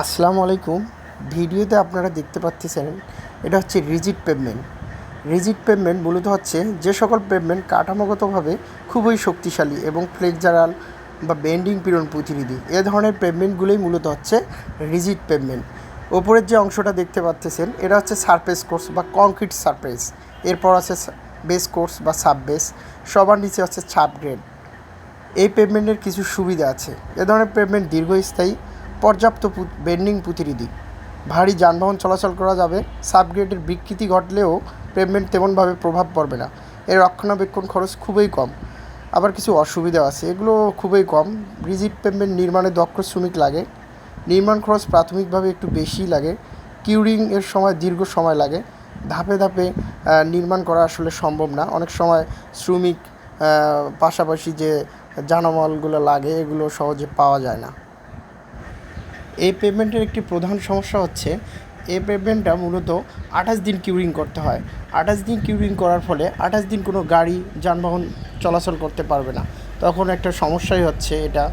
আসসালামু আলাইকুম। ভিডিওতে আপনারা দেখতে পাচ্ছেন, এটা হচ্ছে রিজিট পেভমেন্ট রিজিট পেভমেন্ট মূলত হচ্ছে যে সকল পেভমেন্ট কাঠামোগতভাবে খুবই শক্তিশালী এবং ফ্লেক্সারাল বা বেন্ডিং পীড়ন প্রতিনিধি এ ধরনের পেভমেন্টগুলোই মূলত হচ্ছে রিজিট পেভমেন্ট ওপরের যে অংশটা দেখতে পাচ্ছেন, এটা হচ্ছে সারফেস কোর্স বা কংক্রিট সারফেস এরপর আছে বেস কোর্স বা সাব বেস সবার নিচে হচ্ছে ছাপ গ্রেড এই পেমেন্টের কিছু সুবিধা আছে। এ ধরনের পেভমেন্ট দীর্ঘস্থায়ী পর্যাপ্ত বেন্ডিং প্রতিনিধি ভারী যানবাহন চলাচল করা যাবে, সাবগ্রেডের বিকৃতি ঘটলেও পেমেন্ট তেমনভাবে প্রভাব পড়বে না। এর রক্ষণাবেক্ষণ খরচ খুবই কম। আবার কিছু অসুবিধা আছে, এগুলো খুবই কম। রিজিড পেভমেন্ট নির্মাণে দক্ষ শ্রমিক লাগে। নির্মাণ খরচ প্রাথমিকভাবে একটু বেশি লাগে। কিউরিং এর সময় দীর্ঘ সময় লাগে। ধাপে ধাপে নির্মাণ করা আসলে সম্ভব না। অনেক সময় শ্রমিক পাশাপাশি যে জানামালগুলো লাগে, এগুলো সহজে পাওয়া যায় না। এই পেমেন্টের একটি প্রধান সমস্যা হচ্ছে, এই পেমেন্টটা মূলত আঠাশ দিন কিউরিং করতে হয়। আঠাশ দিন কিউরিং করার ফলে আঠাশ দিন কোনো গাড়ি, যানবাহন চলাচল করতে পারবে না। তখন একটা সমস্যাই হচ্ছে এটা